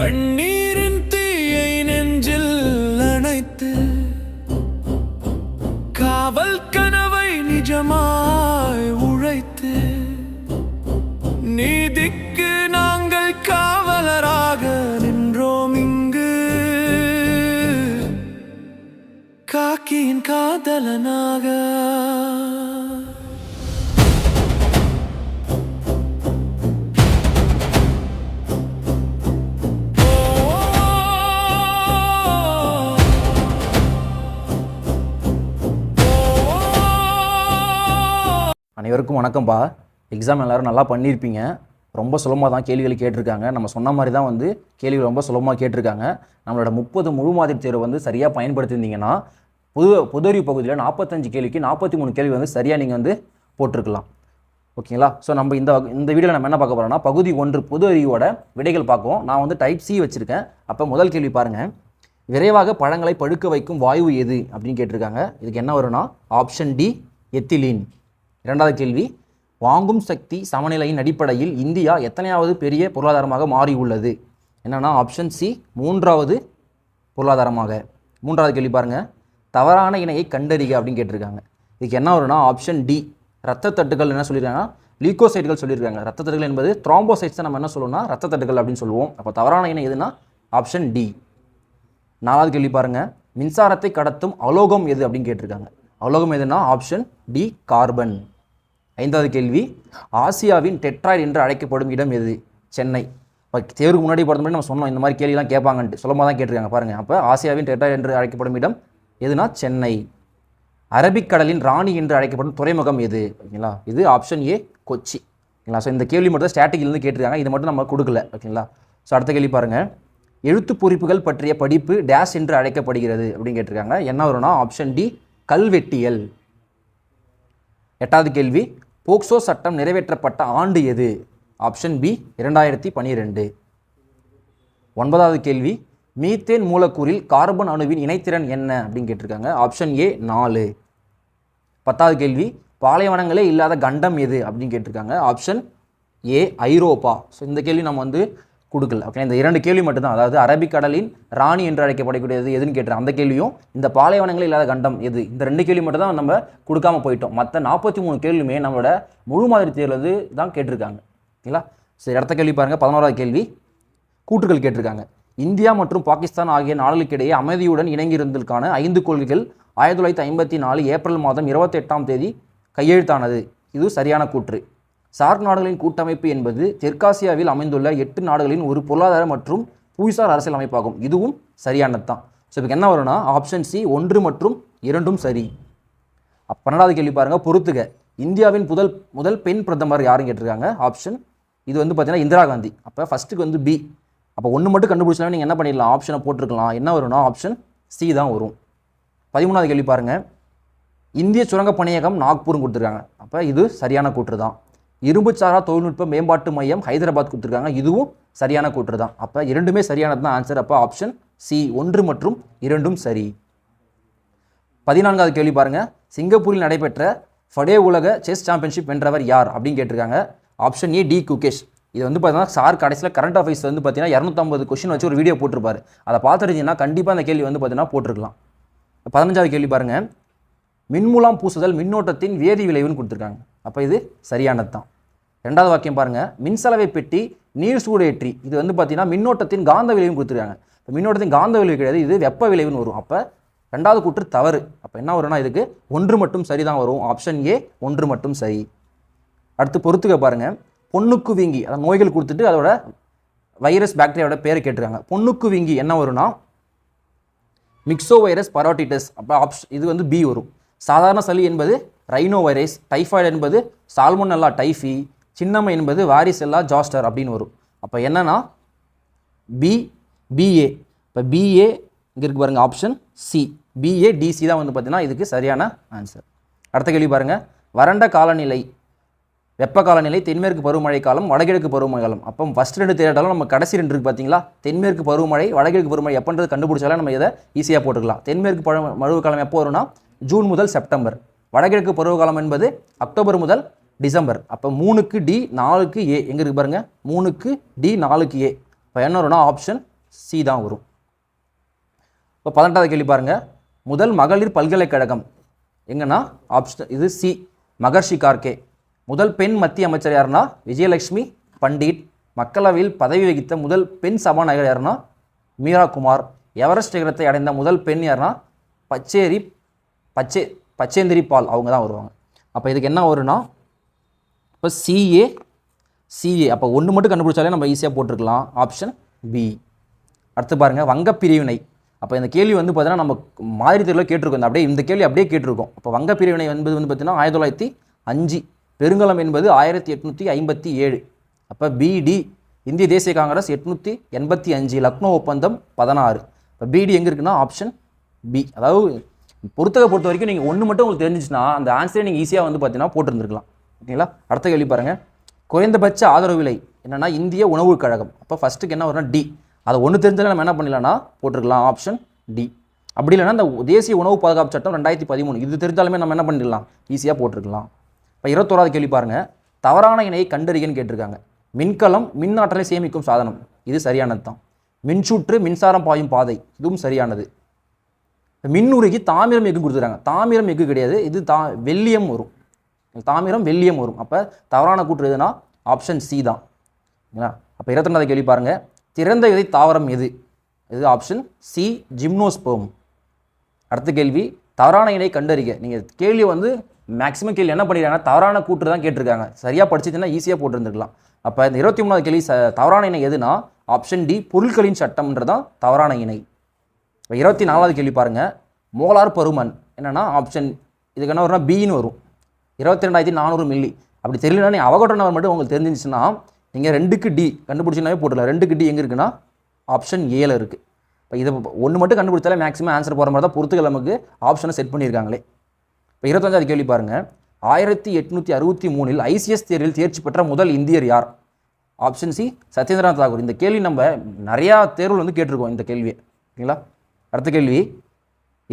கண்ணீரின் தீயை நெஞ்சில் அணைத்து காவல் கனவை நிஜமாய் உழைத்து நீதிக்கு நாங்கள் காவலராக நின்றோம் இங்கு. காக்கியின் காதலனாக. அனைவருக்கும் வணக்கம்ப்பா எக்ஸாம் எல்லாரும் நல்லா பண்ணியிருப்பீங்க ரொம்ப சுலபமாக தான் கேள்விகள் கேட்டிருக்காங்க. நம்ம சொன்ன மாதிரி தான் வந்து கேள்விகள் ரொம்ப சுலபமாக கேட்டிருக்காங்க. நம்மளோட முப்பது முழு மாதிரி தேர்வு வந்து சரியாக பயன்படுத்தியிருந்தீங்கன்னா புது புதறிவு பகுதியில் நாற்பத்தஞ்சு கேள்விக்கு நாற்பத்தி மூணு கேள்வி வந்து சரியாக நீங்கள் வந்து போட்டிருக்கலாம். ஓகேங்களா? ஸோ நம்ம இந்த இந்த வீடியோவில் நம்ம என்ன பார்க்க போகிறோம்னா பகுதி ஒன்று பொது அறிவோட விடைகள் பார்ப்போம் நான் வந்து டைப் சி வச்சுருக்கேன். அப்போ முதல் கேள்வி பாருங்கள் விரைவாக பழங்களை பழுக்க வைக்கும் வாயு எது? அப்படின்னு கேட்டிருக்காங்க. இதுக்கு என்ன வரும்னா ஆப்ஷன் டி எத்திலீன். இரண்டாவது கேள்வி வாங்கும் சக்தி சமநிலையின் அடிப்படையில் இந்தியா எத்தனையாவது பெரிய பொருளாதாரமாக மாறி உள்ளது என்னன்னா ஆப்ஷன் சி மூன்றாவது பொருளாதாரமாக. மூன்றாவது கேள்வி பாருங்கள் தவறான இணையை கண்டறிக அப்படின்னு கேட்டிருக்காங்க. இதுக்கு என்ன வரும்னா ஆப்ஷன் டி ரத்த தட்டுகள் என்ன சொல்லியிருக்காங்கன்னா லீக்கோசைட்கள் சொல்லியிருக்காங்க. ரத்த தட்டுகள் என்பது த்ராம்போசைட்ஸை நம்ம என்ன சொல்லுவோம்னா ரத்த தட்டுகள் அப்படின்னு சொல்லுவோம். அப்போ தவறான இணை எதுனா ஆப்ஷன் டி நாலாவது கேள்வி பாருங்கள் மின்சாரத்தை கடத்தும் அலோகம் எது அப்படின்னு கேட்டிருக்காங்க. அலோகம் எதுனா ஆப்ஷன் டி கார்பன் ஐந்தாவது கேள்வி ஆசியாவின் டெட்ராய்டு என்று அழைக்கப்படும் இடம் எது? சென்னை. இப்போ தேர்வுக்கு முன்னாடி பொறுத்த முன்னாடி நம்ம சொன்னோம் இந்த மாதிரி கேள்விலாம் கேட்பாங்கன்ட்டு. சொல்லமாக தான் கேட்டிருக்காங்க பாருங்கள் அப்போ ஆசியாவின் டெட்ராய்டு என்று அழைக்கப்படும் இடம் எதுனா சென்னை. அரபிக்கடலின் ராணி என்று அழைக்கப்படும் துறைமுகம் எது? ஓகேங்களா? இது ஆப்ஷன் ஏ கொச்சி. ஓகேங்களா? ஸோ இந்த கேள்வி மட்டும் ஸ்டாட்டிக்லேருந்து கேட்டிருக்காங்க. இது மட்டும் நம்ம கொடுக்கல. ஓகேங்களா? ஸோ அடுத்த கேள்வி பாருங்கள் எழுத்துப் பொறிப்புகள் பற்றிய படிப்பு டேஷ் என்று அழைக்கப்படுகிறது அப்படின்னு கேட்டிருக்காங்க. என்ன வரும்னா ஆப்ஷன் டி கல்வெட்டியல். எட்டாவது கேள்வி போக்சோ சட்டம் நிறைவேற்றப்பட்ட ஆண்டு எது? ஆப்ஷன் பி இரண்டாயிரத்தி பனிரெண்டு ஒன்பதாவது கேள்வி மீத்தேன் மூலக்கூறில் கார்பன் அணுவின் இணைத்திறன் என்ன அப்படின்னு கேட்டிருக்காங்க. ஆப்ஷன் ஏ நாலு. பத்தாவது கேள்வி பாலைவனங்களே இல்லாத கண்டம் எது அப்படின்னு கேட்டிருக்காங்க. ஆப்ஷன் ஏ ஐரோப்பா. ஸோ இந்த கேள்வி நம்ம வந்து கொடுக்கல. ஓகே இந்த இரண்டு கேள்வி மட்டும்தான். அதாவது அரபிக்கடலின் ராணி என்று அழைக்கப்படக்கூடியது எதுன்னு கேட்டிருக்காங்க அந்த கேள்வியும் இந்த பாலைவனங்கள் இல்லாத கண்டம் எது? இந்த ரெண்டு கேள்வி மட்டும் தான் நம்ம கொடுக்காம போயிட்டோம். மற்ற நாற்பத்தி மூணு கேள்வியுமே நம்மளோட முழு மாதிரி தேர்வில் தான் கேட்டிருக்காங்க. ஓகேங்களா சரி அடுத்த கேள்வி பாருங்கள் பதினோராவது கேள்வி. கூற்றுகள் கேட்டிருக்காங்க. இந்தியா மற்றும் பாகிஸ்தான் ஆகிய நாடுகளுக்கிடையே அமைதியுடன் இணங்கியிருந்ததற்கான ஐந்து கொள்கைகள் ஆயிரத்தி தொள்ளாயிரத்தி ஐம்பத்தி நாலு ஏப்ரல் மாதம் இருபத்தெட்டாம் தேதி கையெழுத்தானது. இது சரியான கூற்று. சார்க் நாடுகளின் கூட்டமைப்பு என்பது தெற்காசியாவில் அமைந்துள்ள எட்டு நாடுகளின் ஒரு பொருளாதார மற்றும் புவிசார் அரசியல் அமைப்பாகும். இதுவும் சரியானது தான் ஸோ இப்போ என்ன வரும்னா ஆப்ஷன் சி ஒன்று மற்றும் இரண்டும் சரி. பன்னெண்டாவது கேள்வி பாருங்கள் பொறுத்துக. இந்தியாவின் முதல் முதல் பெண் பிரதமர் யாருன்னு கேட்டிருக்காங்க? ஆப்ஷன் இது வந்து பார்த்தீங்கன்னா இந்திரா காந்தி. அப்போ ஃபஸ்ட்டுக்கு வந்து பி அப்போ ஒன்று மட்டும் கண்டுபிடிச்சலாம் நீங்கள் என்ன பண்ணிடலாம்? ஆப்ஷனை போட்டிருக்கலாம். என்ன வரும்னா ஆப்ஷன் சி தான் வரும். பதிமூணாவது கேள்வி பாருங்கள் இந்திய சுரங்கப் பணியகம் நாக்பூர்னு கொடுத்துருக்காங்க. அப்போ இது சரியான கூற்று தான். இரும்புச்சாரா தொழில்நுட்ப மேம்பாட்டு மையம் ஹைதராபாத் கொடுத்துருக்காங்க. இதுவும் சரியான கூற்று தான். அப்போ இரண்டுமே சரியானது தான் ஆன்சர் அப்போ ஆப்ஷன் சி ஒன்று மற்றும் இரண்டும் சரி. பதினான்காவது கேள்வி பாருங்கள் சிங்கப்பூரில் நடைபெற்ற ஃபடே உலக செஸ் சாம்பியன்ஷிப் வென்றவர் யார் அப்படின்னு கேட்டிருக்காங்க. ஆப்ஷன் ஏ டி குகேஷ். இது வந்து பார்த்தீங்கன்னா சார் கடைசியில் கரண்ட் அஃபேர்ஸ் வந்து பார்த்தீங்கன்னா இரநூத்தம்பது கொஸ்டின் வச்சு ஒரு வீடியோ போட்டிருப்பார். அதை பார்த்துருந்தீங்கன்னா கண்டிப்பாக அந்த கேள்வி வந்து பார்த்தீங்கன்னா போட்டிருக்கலாம். பதினஞ்சாவது கேள்வி பாருங்கள் மின்மூலம் பூசுதல் மின்னோட்டத்தின் வேதி விளைவுன்னு கொடுத்துருக்காங்க. அப்போ இது சரியானது தான் ரெண்டாவது வாக்கியம் பாருங்கள் மின்சலவை பெட்டி நீர் சூடேற்றி. இது வந்து பார்த்தீங்கன்னா மின்னோட்டத்தின் காந்த விளைவுன்னு கொடுத்துருக்காங்க. இப்போ மின்னோட்டத்தின் காந்த விளைவு கிடையாது. இது வெப்ப விளைவுன்னு வரும். அப்போ ரெண்டாவது கூற்று தவறு. அப்போ என்ன வரும்னா இதுக்கு ஒன்று மட்டும் சரி தான் வரும். ஆப்ஷன் ஏ ஒன்று மட்டும் சரி. அடுத்து பொறுத்துக்க பாருங்கள் பொண்ணுக்கு வீங்கி அதாவது நோய்கள் கொடுத்துட்டு அதோட வைரஸ் பாக்டீரியாவோட பேரை கேட்டிருக்காங்க. பொண்ணுக்கு வீங்கி என்ன வரும்னா மிக்சோ வைரஸ் பரோட்டிட்டஸ் அப்போ ஆப்ஷன் இது வந்து பி வரும். சாதாரண சளி என்பது ரைனோ வைரஸ் டைஃபாய்டு என்பது சால்மோனல்லா டைஃபி சின்னம்மை என்பது வாரிசெல்லா ஜாஸ்டர் அப்படின்னு வரும். அப்போ என்னன்னா பி பிஏ இப்போ பிஏ இங்கே இருக்கு பாருங்கள் ஆப்ஷன் சி பிஏ டிசி தான் வந்து பார்த்தீங்கன்னா இதுக்கு சரியான ஆன்சர் அடுத்த கேள்வி பாருங்கள் வறண்ட காலநிலை வெப்ப காலநிலை தென்மேற்கு பருவமழை காலம் வடகிழக்கு பருவமழை காலம். அப்போ ஃபஸ்ட் ரெண்டு தேடாலும் நம்ம கடைசி ரெண்டு இருக்குது பார்த்தீங்களா தென்மேற்கு பருவமழை வடகிழக்கு பருவமழை எப்போன்றது கண்டுபிடிச்சாலே நம்ம இதை ஈஸியாக போட்டுக்கலாம். தென்மேற்கு பழ மழை காலம் எப்போ வரும்னா ஜூன் முதல் செப்டம்பர். வடகிழக்கு பருவகாலம் என்பது அக்டோபர் முதல் டிசம்பர். அப்போ மூணுக்கு டி நாலுக்கு ஏ. எங்கே இருக்கு பாருங்கள் மூணுக்கு டி நாலுக்கு ஏ. இப்போ என்ன வரும்னா ஆப்ஷன் சி தான் வரும். இப்போ பதினெட்டாவது கேள்வி பாருங்கள் முதல் மகளிர் பல்கலைக்கழகம். எங்கன்னா ஆப்ஷன் இது சி மகர்ஷி கார்கே. முதல் பெண் மத்திய அமைச்சர் யாருன்னா? விஜயலட்சுமி பண்டிட். மக்களவையில் பதவி வகித்த முதல் பெண் சபாநாயகர் யாருன்னா? மீரா குமார் எவரெஸ்ட் சிகரத்தை அடைந்த முதல் பெண் யாருன்னா? பச்சேரி பச்சே பச்சேந்திரி பால் அவங்க தான் வருவாங்க. அப்போ இதுக்கு என்ன வரும்னா இப்போ சிஏ சிஏ அப்போ ஒன்று மட்டும் கண்டுபிடிச்சாலே நம்ம ஈஸியாக போட்டிருக்கலாம். ஆப்ஷன் பி அடுத்து பாருங்கள் வங்க பிரிவினை அப்போ இந்த கேள்வி வந்து பார்த்தீங்கன்னா நம்ம மாதிரி தெருவில் கேட்டிருக்கோம். அப்படியே இந்த கேள்வி அப்படியே கேட்டிருக்கோம். அப்போ வங்க பிரிவினை என்பது வந்து பார்த்தீங்கன்னா ஆயிரத்தி தொள்ளாயிரத்தி அஞ்சு. பெருங்கலம் என்பது ஆயிரத்தி எட்நூற்றி ஐம்பத்தி ஏழு. அப்போ பிடி இந்திய தேசிய காங்கிரஸ் எட்நூற்றி எண்பத்தி அஞ்சு. லக்னோ ஒப்பந்தம் பதினாறு. இப்போ பிடி எங்கே இருக்குன்னா ஆப்ஷன் பி அதாவது பொறுத்தக பொறுத்த வரைக்கும் நீங்கள் ஒன்று மட்டும் உங்களுக்கு தெரிஞ்சிச்சுன்னா அந்த ஆன்சரை நீங்கள் ஈஸியாக வந்து பார்த்தீங்கன்னா போட்டிருந்துருக்கலாம். ஓகேங்களா? அடுத்த கேள்வி பாருங்கள் குறைந்தபட்ச ஆதரவு விலை என்னென்னா இந்திய உணவுக் கழகம். அப்போ ஃபஸ்ட்டுக்கு என்ன வரும்னா டி அதை ஒன்று தெரிஞ்சாலும் நம்ம என்ன பண்ணலாம்னா போட்டிருக்கலாம். ஆப்ஷன் டி அப்படி இல்லைன்னா இந்த தேசிய உணவு பாதுகாப்பு சட்டம் ரெண்டாயிரத்தி பதிமூணு. இது தெரிஞ்சாலுமே நம்ம என்ன பண்ணிடலாம்? ஈஸியாக போட்டிருக்கலாம். இப்போ இருபத்தோராது கேள்வி பாருங்கள் தவறான இணையை கண்டறியன்னு கேட்டிருக்காங்க. மின்கலம் மின் ஆற்றலை சேமிக்கும் சாதனம். இது சரியானது தான் மின்சுற்று மின்சாரம் பாயும் பாதை. இதுவும் சரியானது. மின்னுரைக்கு தாமிரம் எஃகு கொடுத்துருக்காங்க. தாமிரம் எஃகு கிடையாது. இது தா வெள்ளியம் வரும். தாமிரம் வெள்ளியம் வரும். அப்போ தவறான கூற்று எதுனா ஆப்ஷன் சி தான். ஓகேங்களா அப்போ இருபத்தி கேள்வி பாருங்கள் திறந்த விதை தாவரம் எது? இது ஆப்ஷன் சி ஜிம்னோஸ்போம் அடுத்த கேள்வி தவறான இணை கண்டறிக. நீங்கள் கேள்வி வந்து மேக்ஸிமம் கேள்வி என்ன பண்ணிடுறாங்கன்னா தவறான கூற்று தான் கேட்டிருக்காங்க. சரியாக படிச்சிருந்தீங்கன்னா ஈஸியாக போட்டிருந்துருக்கலாம். அப்போ இந்த இருபத்தி மூணாவது கேள்வி ச தவறான இணை எதுனா ஆப்ஷன் டி பொருட்களின் சட்டம்ன்றதான் தவறான இணை இப்போ இருபத்தி நாலாவது கேள்வி பாருங்கள் மோலார் பருமன் என்னென்னா ஆப்ஷன் இதுக்கு என்ன வரும்னா பின்னு வரும். இருபத்தி ரெண்டாயிரத்தி நானூறு மில்லி அப்படி தெரியலனா நீ அவகோட்ர நம்பர் மட்டும் உங்களுக்கு தெரிஞ்சிச்சுன்னா நீங்கள் ரெண்டுக்கு டி கண்டுபிடிச்சினாவே போட்டுடலாம். ரெண்டுக்கு டி எங்கே இருக்குன்னா ஆப்ஷன் ஏல இருக்குது இப்போ இதை ஒன்று மட்டும் கண்டுபிடிச்சாலே மேக்ஸிமம் ஆன்சர் போகிற மாதிரி தான் பொறுத்துக்கள் நமக்கு ஆப்ஷனை செட் பண்ணியிருக்காங்களே. இப்போ இருபத்தஞ்சாவது கேள்வி பாருங்கள் ஆயிரத்தி எட்நூற்றி அறுபத்தி மூணில் ஐசிஎஸ் தேர்வில் தேர்ச்சி பெற்ற முதல் இந்தியர் யார்? Option C Satyendranath Tagore. இந்த கேள்வி நம்ம நிறையா தேர்வில் வந்து கேட்டிருக்கோம் இந்த கேள்வியை. ஓகேங்களா? அடுத்த கேள்வி.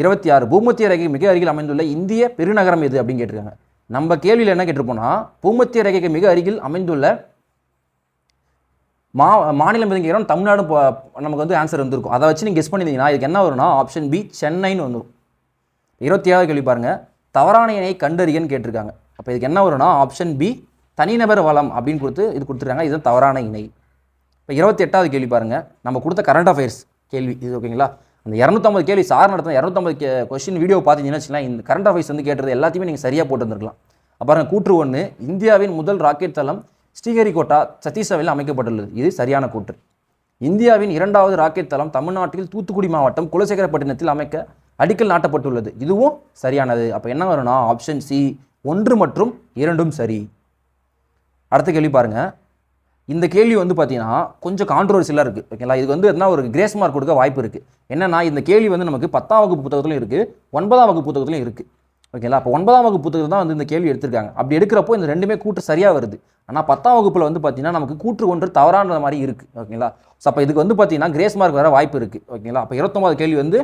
இருபத்தி ஆறு பூமத்திய ரேகைக்கு மிக அருகில் அமைந்துள்ள இந்திய பெருநகரம் எது அப்படின்னு கேட்டிருக்காங்க. நம்ம கேள்வியில் என்ன கேட்டிருப்போம்னா பூமத்திய ரேகைக்கு மிக அருகில் அமைந்துள்ள மா மாநிலம் எதுங்கிறோம் தமிழ்நாடு நமக்கு வந்து ஆன்சர் வந்திருக்கும். அதை வச்சு நீங்கள் கெஸ் பண்ணியிருந்தீங்கன்னா இதுக்கு என்ன வரும்னா ஆப்ஷன் பி சென்னைன்னு வந்துடும் இருபத்தி ஏழாவது கேள்வி பாருங்கள் தவறான இணையை கண்டறியன்னு கேட்டிருக்காங்க. அப்போ இதுக்கு என்ன வரும்னா ஆப்ஷன் பி தனிநபர் வளம் அப்படின்னு கொடுத்து இது கொடுத்துருக்காங்க. இதுதான் தவறான இணை இப்போ இருபத்தி எட்டாவது கேள்வி பாருங்கள் நம்ம கொடுத்த கரண்ட் அஃபேர்ஸ் கேள்வி இது ஓகேங்களா அந்த இரநூத்தம்பது கேள்வி சார் நடத்தின இரநூத்தம்பது கே கொஸ்டின் வீடியோ பார்த்தீங்கன்னு வச்சுக்கலாம் இந்த கரண்ட் அஃபேர்ஸ் வந்து கேட்டது எல்லாத்தையுமே நீங்கள் சரியாக போட்டுருந்துருக்கலாம். அப்புறம் கூற்று ஒன்று இந்தியாவின் முதல் ராக்கெட் தளம் ஸ்ரீஹரிகோட்டா சத்தீஸ்கரில் அமைக்கப்பட்டுள்ளது. இது சரியான கூற்று. இந்தியாவின் இரண்டாவது ராக்கெட் தளம் தமிழ்நாட்டில் தூத்துக்குடி மாவட்டம் குலசேகரப்பட்டினத்தில் அமைக்க அடிக்கல் நாட்டப்பட்டுள்ளது. இதுவும் சரியானது. அப்போ என்ன வரும்னா ஆப்ஷன் சி ஒன்று மற்றும் இரண்டும் சரி. அடுத்த கேள்வி பாருங்கள் இந்த கேள்வி வந்து பார்த்தீங்கன்னா கொஞ்சம் கான்ட்ரவர்சியலாக இருக்குது ஓகேங்களா இதுக்கு வந்து எதுனா ஒரு கிரேஸ் மார்க் கொடுக்க வாய்ப்பு இருக்குது என்னென்னா இந்த கேள்வி வந்து நமக்கு பத்தாம் வகுப்பு புத்தகத்துலையும் இருக்குது ஒன்பதாம் வகுப்பு புத்தகத்துலையும் இருக்குது ஓகேங்களா அப்போ ஒன்பதாம் வகுப்பு புத்தகம் தான் வந்து இந்த கேள்வி எடுத்திருக்காங்க. அப்படி எடுக்கிறப்போ இந்த ரெண்டுமே கூற்று சரியாக வருது. ஆனால் பத்தாம் வகுப்பில் வந்து பார்த்தீங்கன்னா நமக்கு கூற்று ஒன்று தவறான மாதிரி இருக்குது ஓகேங்களா ஸோ அப்போ இதுக்கு வந்து பார்த்தீங்கன்னா கிரேஸ் மார்க் வர வாய்ப்பு இருக்குது ஓகேங்களா அப்போ இருபத்தொம்பது கேள்வி வந்து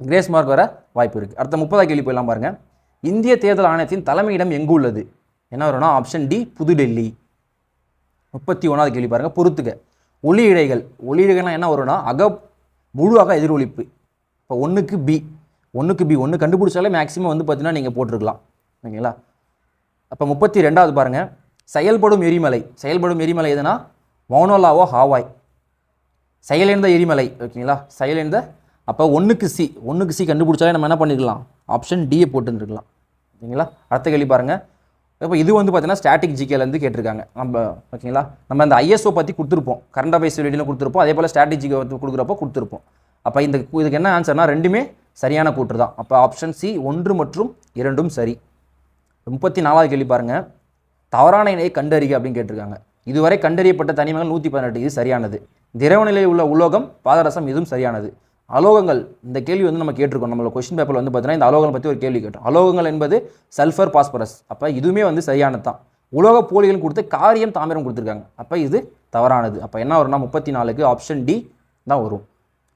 கிரேஸ் மார்க் வர வாய்ப்பு இருக்குது அடுத்த முப்பதாம் கேள்வி போயெல்லாம் பாருங்கள் இந்திய தேர்தல் ஆணையத்தின் தலைமையிடம் எங்கு உள்ளது? என்ன வரும்னா ஆப்ஷன் டி புதுடெல்லி. முப்பத்தி ஒன்றாவது கேள்வி பாருங்கள் பொறுத்துக. ஒளி இழைகள் ஒளி இழைகள்லாம் என்ன வரும்னா அக முழு அக எதிரொலிப்பு இப்போ ஒன்றுக்கு பி ஒன்றுக்கு பி ஒன்று கண்டுபிடிச்சாலே மேக்ஸிமம் வந்து பார்த்தீங்கன்னா நீங்கள் போட்டிருக்கலாம். ஓகேங்களா அப்போ முப்பத்தி ரெண்டாவது பாருங்கள் செயல்படும் எரிமலை. செயல்படும் எரிமலை எதுனா? மௌனோலாவோ ஹாவாய். செயலிழந்த எரிமலை. ஓகேங்களா? செயலிழந்த அப்போ ஒன்றுக்கு சி ஒன்றுக்கு சி கண்டுபிடிச்சாலே நம்ம என்ன பண்ணிக்கலாம் ஆப்ஷன் டியை போட்டுருந்துருக்கலாம். ஓகேங்களா அடுத்த கேள்வி பாருங்கள் இப்போ இது வந்து பார்த்தீங்கன்னா ஸ்டாட்டிக் ஜிகேலேருந்து கேட்டிருக்காங்க. நம்ம ஓகேங்களா நம்ம அந்த ஐஎஸ்ஓ பற்றி கொடுத்துருப்போம். கரண்ட் அஃபேர்ஸ் வெளியில் கொடுத்துருப்போம். அதே போல் ஸ்ட்ராட்டஜி கொடுக்குறப்போ கொடுத்துருப்போம். அப்போ இந்த இதுக்கு என்ன ஆன்சர்னா ரெண்டுமே சரியான கூற்று தான். அப்போ ஆப்ஷன் சி ஒன்று மற்றும் இரண்டும் சரி. முப்பத்தி நாலாவது கேள்வி பாருங்கள் தவறான இணையை கண்டறிக அப்படின்னு கேட்டிருக்காங்க. இதுவரை கண்டறியப்பட்ட தனிமங்கள் நூற்றி பதினெட்டு. இது சரியானது. திரவ நிலையில் உள்ள உலோகம் பாதரசம் இதுவும் சரியானது. அலோகங்கள் இந்த கேள்வி வந்து நம்ம கேட்டிருக்கோம். நம்மளோட கொஸ்டின் பேப்பரில் வந்து பார்த்தீங்கன்னா இந்த அலோகங்கள் பற்றி ஒரு கேள்வி கேட்டோம். அலோகங்கள் என்பது சல்ஃபர் பாஸ்பரஸ் அப்போ இதுவுமே வந்து சரியானது தான் உலோக போலிகள் கொடுத்து காரியம் தாமிரம் கொடுத்துருக்காங்க. அப்போ இது தவறானது. அப்போ என்ன வரும்னா முப்பத்தி நாலுக்கு ஆப்ஷன் டி தான் வரும்.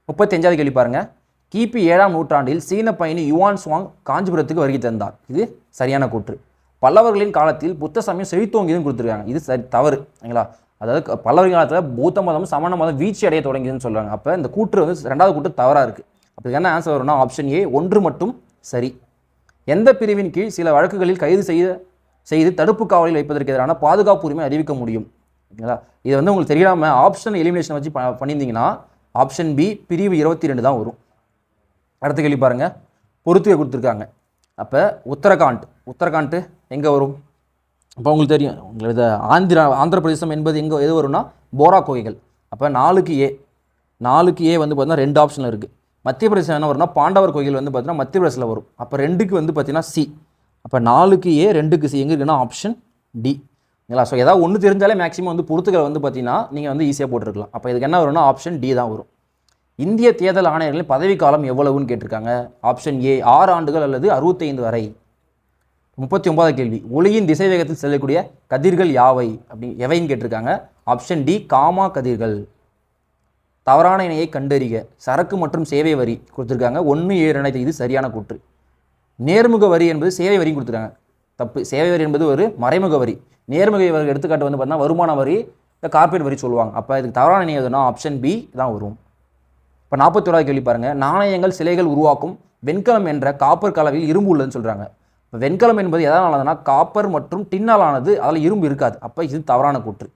முப்பத்தஞ்சாவது கேள்வி பாருங்கள் கிபி ஏழாம் நூற்றாண்டில் சீன பயணி யுவான் சுவாங் காஞ்சிபுரத்துக்கு வருகை தந்தார். இது சரியான கூற்று. பல்லவர்களின் காலத்தில் புத்த சமயம் செழித்தோங்கியதுன்னு கொடுத்துருக்காங்க. இது சரி தவறு. சரிங்களா? அதாவது பல்லவரி பல்லவர் காலத்தில் பௌத்த மதம் சமண மதம் வீழ்ச்சி அடைய தொடங்கிதுன்னு சொல்கிறாங்க அப்போ இந்த கூற்று வந்து ரெண்டாவது கூற்று தவறாக இருக்குது அப்போ என்ன ஆன்சர் வரும்னா ஆப்ஷன் ஏ ஒன்று மட்டும் சரி. எந்த பிரிவின் கீழ் சில வழக்குகளில் கைது செய்ய செய்து தடுப்பு காவலில் வைப்பதற்கு எதிரான பாதுகாப்பு உரிமை அறிவிக்க முடியும். ஓகேங்களா? இது வந்து உங்களுக்கு தெரியாமல் ஆப்ஷன் எலிமினேஷன் வச்சு ப- பண்ணியிருந்தீங்கன்னா ஆப்ஷன் பி பிரிவு இருபத்தி ரெண்டு தான் வரும். அடுத்த கேள்வி பாருங்க. பொறுத்துகை கொடுத்துருக்காங்க. அப்போ உத்தரகாண்ட் உத்தரகாண்ட் எங்கே வரும்? அப்போ உங்களுக்கு தெரியும் உங்களுக்கு இது ஆந்திரா ஆந்திர பிரதேசம் என்பது எங்கே எது வரும்னா போரா குகைகள் அப்போ நாலுக்கு ஏ நாலுக்கு ஏ வந்து பார்த்தீங்கன்னா ரெண்டு ஆப்ஷனில் இருக்குது மத்திய பிரதேசம் என்ன வரும்னா பாண்டவர் கோயில் வந்து பார்த்தீங்கன்னா மத்திய பிரதேசத்தில் வரும். அப்போ ரெண்டுக்கு வந்து பார்த்தீங்கன்னா சி. அப்போ நாலுக்கு ஏ ரெண்டுக்கு சி. எங்கே இருக்குன்னா ஆப்ஷன் டி இல்லைங்களா? ஸோ ஏதாவது ஒன்று தெரிஞ்சாலே மேக்ஸிமம் வந்து பொறுத்துக்களை வந்து பார்த்தீங்கன்னா நீங்கள் வந்து ஈஸியாக போட்டிருக்கலாம். அப்போ இதுக்கு என்ன வரும்னா ஆப்ஷன் டி தான் வரும். இந்திய தேர்தல் ஆணையர்களின் பதவிக்காலம் எவ்வளவுன்னு கேட்டிருக்காங்க? ஆப்ஷன் ஏ ஆறு ஆண்டுகள் அல்லது அறுபத்தைந்து வரை. முப்பத்தி ஒன்பதாவது கேள்வி. ஒளியின் திசை வேகத்தில் செல்லக்கூடிய கதிர்கள் யாவை? அப்படி எவைன்னு கேட்டிருக்காங்க. ஆப்ஷன் டி காமா கதிர்கள். தவறான இணையை கண்டறிக. சரக்கு மற்றும் சேவை வரி கொடுத்துருக்காங்க. ஒன்று ஏழு ரெண்டாயிரத்தி இது சரியான கூற்று. நேர்முக வரி என்பது சேவை வரி கொடுத்துருக்காங்க. தப்பு. சேவை வரி என்பது ஒரு மறைமுக வரி. நேர்முக வரி எடுத்துக்காட்டு வந்து பார்த்தீங்கன்னா வருமான வரி இந்த கார்ப்பரேட் வரி சொல்லுவாங்க. அப்போ இதுக்கு தவறான இணை எதுனா ஆப்ஷன் பி தான் வரும். இப்போ நாற்பத்தோராவது கேள்வி பாருங்கள் நாணயங்கள் சிலைகள் உருவாக்கும் வெண்கலம் என்ற காப்பர் கலவையில் இரும்பு உள்ளதுன்னு சொல்கிறாங்க இப்போ வெண்கலம் என்பது எதனாலதுன்னா காப்பர் மற்றும் டின்னால் ஆனது அதில் இரும்பு இருக்காது. அப்போ இது தவறான கூற்று.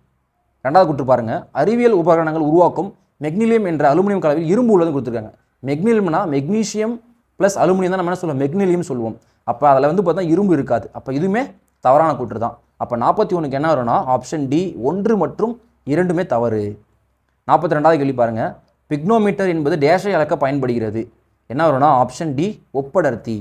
ரெண்டாவது கூற்று பாருங்கள் அறிவியல் உபகரணங்கள் உருவாக்கும் மெக்னிலியம் என்ற அலுமினியம் கலவையில் இரும்பு உள்ளதுன்னு கொடுத்துருக்காங்க. மெக்னிலியம்னா மெக்னீசியம் ப்ளஸ் அலுமினியம் தான் நம்ம என்ன சொல்லுவோம்? மெக்னிலியம் சொல்லுவோம். அப்போ அதில் வந்து பார்த்தா இரும்பு இருக்காது. அப்போ இதுவுமே தவறான கூற்று தான். அப்போ நாற்பத்தி ஒன்றுக்கு என்ன வரும்னா ஆப்ஷன் டி ஒன்று மற்றும் இரண்டுமே தவறு. நாற்பத்தி ரெண்டாவது கேள்வி பாருங்கள் பிக்னோமீட்டர் என்பது டேஷை அளக்க பயன்படுகிறது. என்ன வரும்னா ஆப்ஷன் டி ஒப்படர்த்தி.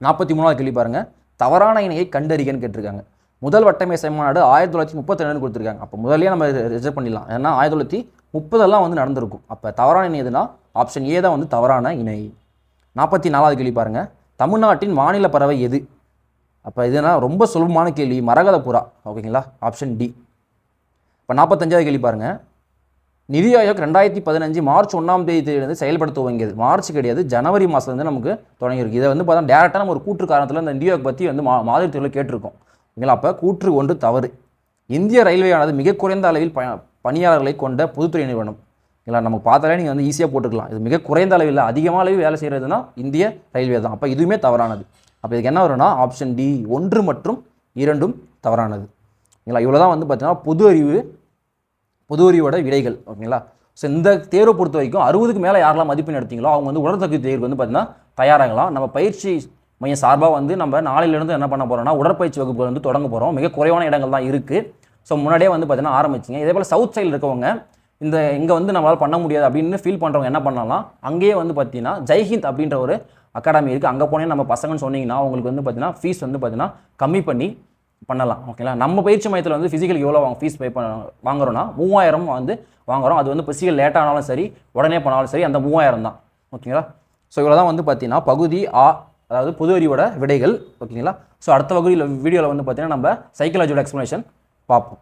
நாற்பத்தி மூணாவது கேள்வி பாருங்க. தவறான இணையை கண்டறிகன்னு கேட்டிருக்காங்க. முதல் வட்டமே செம்மநாடு ஆயிரத்தி தொள்ளாயிரத்தி முப்பத்தி ரெண்டு கொடுத்துருக்காங்க. அப்போ முதலே நம்ம ரிசர்வ் பண்ணிடலாம். ஏன்னா ஆயிரத்தி தொள்ளாயிரத்தி முப்பதெல்லாம் வந்து நடந்திருக்கும். அப்போ தவறான இணை எதுனா ஆப்ஷன் ஏ தான் வந்து தவறான இணை. நாற்பத்தி நாலாவது கேள்வி பாருங்க. தமிழ்நாட்டின் மாநில பறவை எது? அப்போ இதுனா ரொம்ப சுலபமான கேள்வி. மரகத புறா ஓகேங்களா? ஆப்ஷன் டி இப்போ நாற்பத்தஞ்சாவது கேள்வி பாருங்கள் நிதி ஆயோக் ரெண்டாயிரத்தி பதினஞ்சு மார்ச் ஒன்றாம் தேதியிலிருந்து செயல்படுத்த துவங்கியது. மார்ச் கிடையாது ஜனவரி மாதத்துலேருந்து நமக்கு தொடங்கியிருக்கு. இதை வந்து பார்த்தா டேரெக்டாக நம்ம ஒரு கூற்று காரணத்தில் இந்த நிதி ஆயோக் பற்றி வந்து மா மாதிரி தேர்வில் கேட்டிருக்கோம். ஓகேங்களா? அப்போ கூற்று ஒன்று தவறு. இந்திய ரயில்வேயானது மிக குறைந்த அளவில் ப பணியாளர்களை கொண்ட பொதுத்துறை நிறுவனம். இல்லை நம்ம பார்த்தாலே நீங்கள் வந்து ஈஸியாக போட்டுக்கலாம். இது மிக குறைந்த அளவில் அதிகமாக அளவில் வேலை செய்கிறதுனா இந்திய ரயில்வே தான். அப்போ இதுவுமே தவறானது. அப்போ இதுக்கு என்ன வரும்னா ஆப்ஷன் டி ஒன்று மற்றும் இரண்டும் தவறானது. ஓகேங்களா? இவ்வளோ தான் வந்து பார்த்தீங்கன்னா பொது அறிவு புதுவரியோட விடைகள் ஓகேங்களா ஸோ இந்த தேர்வை பொறுத்த வரைக்கும் அறுபதுக்கு மேலே யாரெல்லாம் மதிப்பெண் எடுத்தீங்களோ அவங்க வந்து உடற்தகுதி தேர்வுக்கு வந்து பார்த்தீங்கன்னா தயாராகலாம். நம்ம பயிற்சி மையம் சார்பாக வந்து நம்ம நாளையிலேருந்து என்ன பண்ண போகிறோம்னா உடற்பயிற்சி வகுப்புகள் வந்து தொடங்க போகிறோம் மிக குறைவான இடங்கள் தான் இருக்குது ஸோ முன்னாடியே வந்து பார்த்தீங்கன்னா ஆரம்பிச்சிங்க. இதே போல் சவுத் சைடில் இருக்கவங்க இந்த இங்கே வந்து நம்மளால் பண்ண முடியாது அப்படின்னு ஃபீல் பண்ணுறவங்க என்ன பண்ணலாம்? அங்கேயே வந்து பார்த்தீங்கன்னா ஜெய்ஹிந்த் அப்படின்ற ஒரு அகாடமி இருக்குது அங்கே போனே நம்ம பசங்கன்னு சொன்னீங்கன்னா அவங்களுக்கு வந்து பார்த்தீங்கன்னா ஃபீஸ் வந்து பார்த்தீங்கன்னா கம்மி பண்ணி பண்ணலாம் ஓகேங்களா நம்ம பயிற்சி மையத்தில் வந்து ஃபிசிக்கல் எவ்வளோ வாங்க ஃபீஸ் பே பண்ண வாங்குறோம்னா மூவாயிரம் வந்து வாங்குறோம். அது வந்து ஃபிசிக்கல் லேட்டானாலும் சரி உடனே பண்ணாலும் சரி அந்த மூவாயிரம் தான் ஓகேங்களா ஸோ இவ்வளோ தான் வந்து பார்த்தீங்கன்னா பகுதி ஆ அதாவது பொது அறிவோட விடைகள் ஓகேங்களா ஸோ அடுத்த வகுதியில் வீடியோவில் வந்து பார்த்தீங்கன்னா நம்ம சைக்காலஜியோட எக்ஸ்ப்ளனேஷன் பார்ப்போம்.